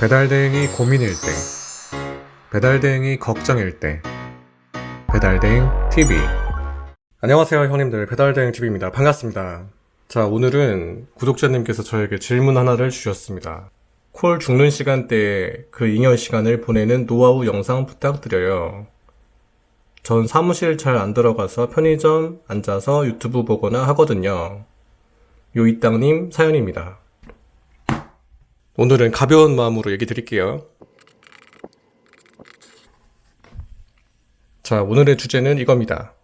배달대행이 고민일 때, 배달대행이 걱정일 때, 배달대행 TV. 안녕하세요, 형님들. 배달대행 TV입니다. 반갑습니다. 자, 오늘은 구독자님께서 저에게 질문 하나를 주셨습니다. 콜 죽는 시간대에 그 잉여 시간을 보내는 노하우 영상 부탁드려요. 전 사무실 잘 안 들어가서 편의점 앉아서 유튜브 보거나 하거든요. 요이땅님 사연입니다. 오늘은 가벼운 마음으로 얘기 드릴게요. 자, 오늘의 주제는 이겁니다.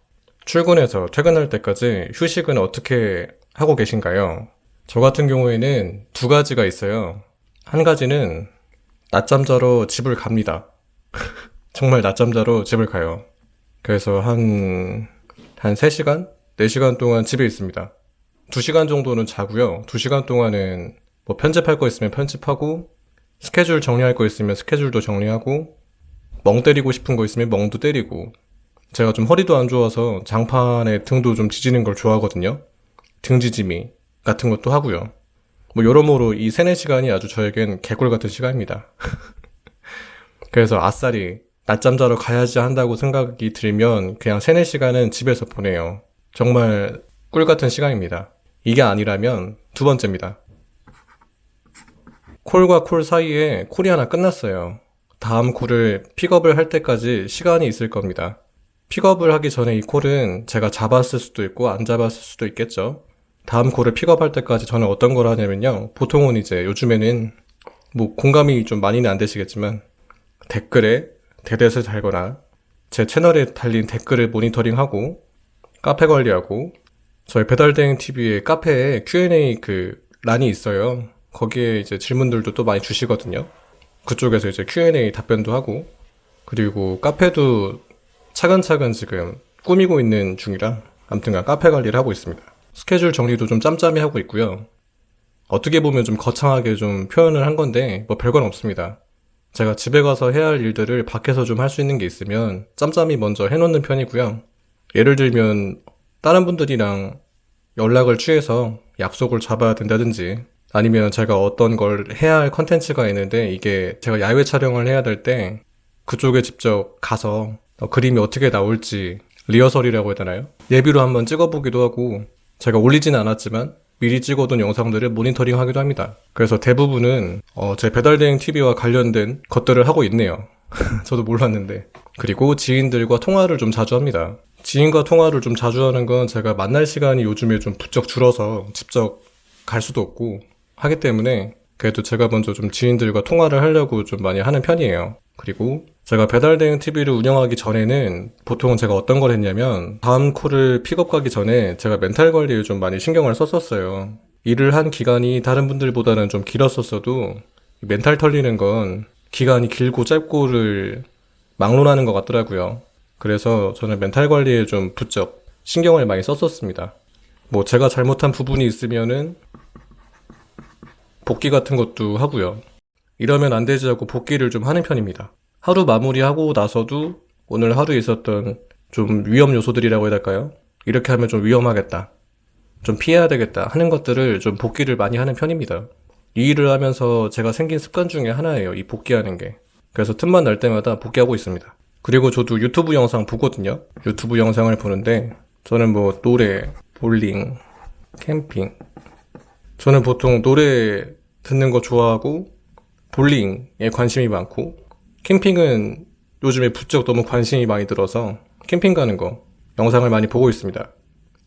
출근해서 퇴근할 때까지 휴식은 어떻게 하고 계신가요? 저 같은 경우에는 두 가지가 있어요. 한 가지는 낮잠 자러 집을 갑니다. 정말 낮잠 자러 집을 가요. 그래서 한, 한 3시간? 4시간 동안 집에 있습니다. 2시간 정도는 자고요. 2시간 동안은 뭐 편집할 거 있으면 편집하고, 스케줄 정리할 거 있으면 스케줄도 정리하고, 멍 때리고 싶은 거 있으면 멍도 때리고, 제가 좀 허리도 안 좋아서 장판에 등도 좀 지지는 걸 좋아하거든요. 등 지짐이 같은 것도 하고요. 뭐 여러모로 이 3, 4시간이 아주 저에겐 개꿀 같은 시간입니다. 그래서 아싸리 낮잠 자러 가야지 한다고 생각이 들면 그냥 3, 4시간은 집에서 보내요. 정말 꿀 같은 시간입니다. 이게 아니라면 두 번째입니다. 콜과 콜 사이에 콜이 하나 끝났어요. 다음 콜을 픽업을 할 때까지 시간이 있을 겁니다. 픽업을 하기 전에 이 콜은 제가 잡았을 수도 있고 안 잡았을 수도 있겠죠. 다음 콜을 픽업할 때까지 저는 어떤 걸 하냐면요. 보통은 이제 요즘에는 뭐 공감이 좀 많이는 안 되시겠지만 댓글에 대댓을 달거나 제 채널에 달린 댓글을 모니터링하고 카페 관리하고 저희 배달대행 TV의 카페에 Q&A 그 란이 있어요. 거기에 이제 질문들도 또 많이 주시거든요. 그쪽에서 이제 Q&A 답변도 하고 그리고 카페도 차근차근 지금 꾸미고 있는 중이라 아무튼간 카페 관리를 하고 있습니다. 스케줄 정리도 좀 짬짬이 하고 있고요. 어떻게 보면 좀 거창하게 좀 표현을 한 건데 뭐 별건 없습니다. 제가 집에 가서 해야 할 일들을 밖에서 좀 할 수 있는 게 있으면 짬짬이 먼저 해놓는 편이고요. 예를 들면 다른 분들이랑 연락을 취해서 약속을 잡아야 된다든지 아니면 제가 어떤 걸 해야 할 컨텐츠가 있는데 이게 제가 야외 촬영을 해야 될 때 그쪽에 직접 가서 어, 그림이 어떻게 나올지 리허설이라고 해야 되나요? 예비로 한번 찍어보기도 하고 제가 올리진 않았지만 미리 찍어둔 영상들을 모니터링 하기도 합니다. 그래서 대부분은 어, 제 배달대행 TV와 관련된 것들을 하고 있네요. 저도 몰랐는데. 그리고 지인들과 통화를 좀 자주 합니다. 지인과 통화를 좀 자주 하는 건 제가 만날 시간이 요즘에 좀 부쩍 줄어서 직접 갈 수도 없고 하기 때문에 그래도 제가 먼저 좀 지인들과 통화를 하려고 좀 많이 하는 편이에요. 그리고 제가 배달대행 TV를 운영하기 전에는 보통은 제가 어떤 걸 했냐면 다음 콜을 픽업 가기 전에 제가 멘탈 관리에 좀 많이 신경을 썼었어요. 일을 한 기간이 다른 분들보다는 좀 길었었어도 이 멘탈 털리는 건 기간이 길고 짧고를 막론하는 것 같더라고요. 그래서 저는 멘탈 관리에 좀 부쩍 신경을 많이 썼었습니다. 뭐 제가 잘못한 부분이 있으면은 복귀 같은 것도 하고요. 이러면 안 되지 하고 복귀를 좀 하는 편입니다. 하루 마무리하고 나서도 오늘 하루에 있었던 좀 위험 요소들이라고 해야 될까요? 이렇게 하면 좀 위험하겠다. 좀 피해야 되겠다 하는 것들을 좀 복귀를 많이 하는 편입니다. 이 일을 하면서 제가 생긴 습관 중에 하나예요. 이 복귀하는 게. 그래서 틈만 날 때마다 복귀하고 있습니다. 그리고 저도 유튜브 영상 보거든요. 유튜브 영상을 보는데 저는 뭐 노래, 볼링, 캠핑. 저는 보통 노래 듣는 거 좋아하고 볼링에 관심이 많고 캠핑은 요즘에 부쩍 너무 관심이 많이 들어서 캠핑 가는 거 영상을 많이 보고 있습니다.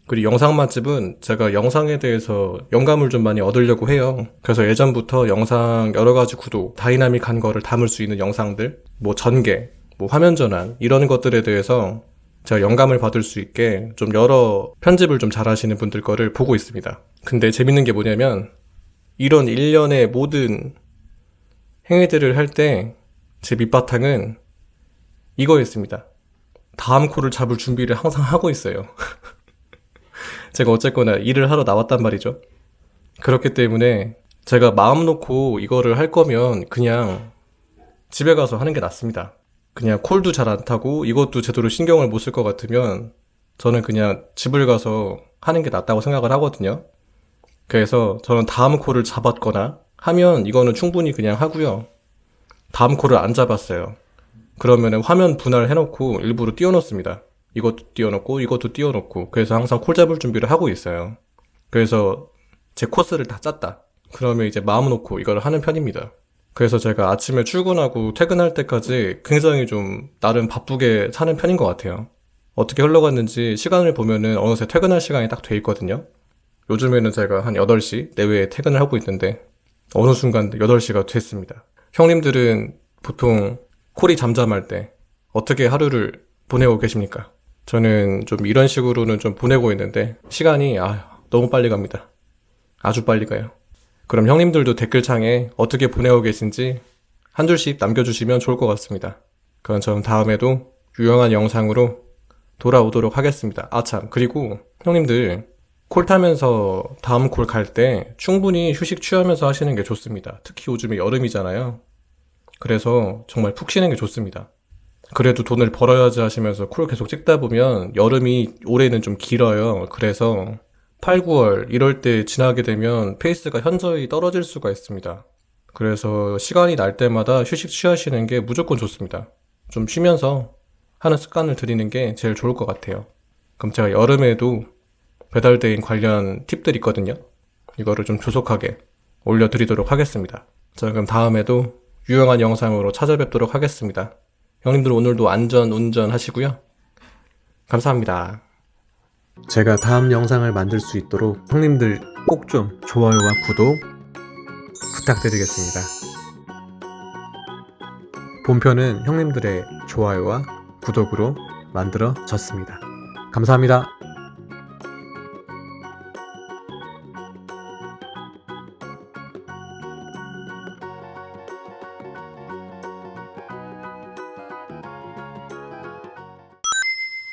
그리고 영상 맛집은 제가 영상에 대해서 영감을 좀 많이 얻으려고 해요. 그래서 예전부터 영상 여러 가지 구도, 다이나믹한 거를 담을 수 있는 영상들, 뭐 전개, 뭐 화면 전환 이런 것들에 대해서 제가 영감을 받을 수 있게 좀 여러 편집을 좀 잘하시는 분들 거를 보고 있습니다. 근데 재밌는 게 뭐냐면 이런 일련의 모든 행위들을 할 때 제 밑바탕은 이거였습니다. 다음 코를 잡을 준비를 항상 하고 있어요. 제가 어쨌거나 일을 하러 나왔단 말이죠. 그렇기 때문에 제가 마음 놓고 이거를 할 거면 그냥 집에 가서 하는 게 낫습니다. 그냥 콜도 잘 안 타고 이것도 제대로 신경을 못 쓸 것 같으면 저는 그냥 집을 가서 하는 게 낫다고 생각을 하거든요. 그래서 저는 다음 콜을 잡았거나 하면 이거는 충분히 그냥 하고요. 다음 콜을 안 잡았어요. 그러면은 화면 분할 해놓고 일부러 띄워놓습니다. 이것도 띄워놓고 이것도 띄워놓고 그래서 항상 콜 잡을 준비를 하고 있어요. 그래서 제 코스를 다 짰다. 그러면 이제 마음 놓고 이걸 하는 편입니다. 그래서 제가 아침에 출근하고 퇴근할 때까지 굉장히 좀 나름 바쁘게 사는 편인 것 같아요. 어떻게 흘러갔는지 시간을 보면은 어느새 퇴근할 시간이 딱 돼 있거든요. 요즘에는 제가 한 8시 내외에 퇴근을 하고 있는데 어느 순간 8시가 됐습니다. 형님들은 보통 콜이 잠잠할 때 어떻게 하루를 보내고 계십니까? 저는 좀 이런 식으로는 좀 보내고 있는데 시간이 아, 너무 빨리 갑니다. 아주 빨리 가요. 그럼 형님들도 댓글창에 어떻게 보내고 계신지 한 줄씩 남겨주시면 좋을 것 같습니다. 그럼 저는 다음에도 유용한 영상으로 돌아오도록 하겠습니다. 아, 참. 그리고 형님들 콜 타면서 다음 콜 갈 때 충분히 휴식 취하면서 하시는 게 좋습니다. 특히 요즘에 여름이잖아요. 그래서 정말 푹 쉬는 게 좋습니다. 그래도 돈을 벌어야지 하시면서 콜 계속 찍다 보면 여름이 올해는 좀 길어요. 그래서 8, 9월 이럴 때 지나게 되면 페이스가 현저히 떨어질 수가 있습니다. 그래서 시간이 날 때마다 휴식 취하시는 게 무조건 좋습니다. 좀 쉬면서 하는 습관을 들이는 게 제일 좋을 것 같아요. 그럼 제가 여름에도 배달대행 관련 팁들 있거든요. 이거를 좀 조속하게 올려드리도록 하겠습니다. 자, 그럼 다음에도 유용한 영상으로 찾아뵙도록 하겠습니다. 형님들 오늘도 안전 운전 하시고요. 감사합니다. 제가 다음 영상을 만들 수 있도록 형님들 꼭 좀 좋아요와 구독 부탁드리겠습니다. 본편은 형님들의 좋아요와 구독으로 만들어졌습니다. 감사합니다.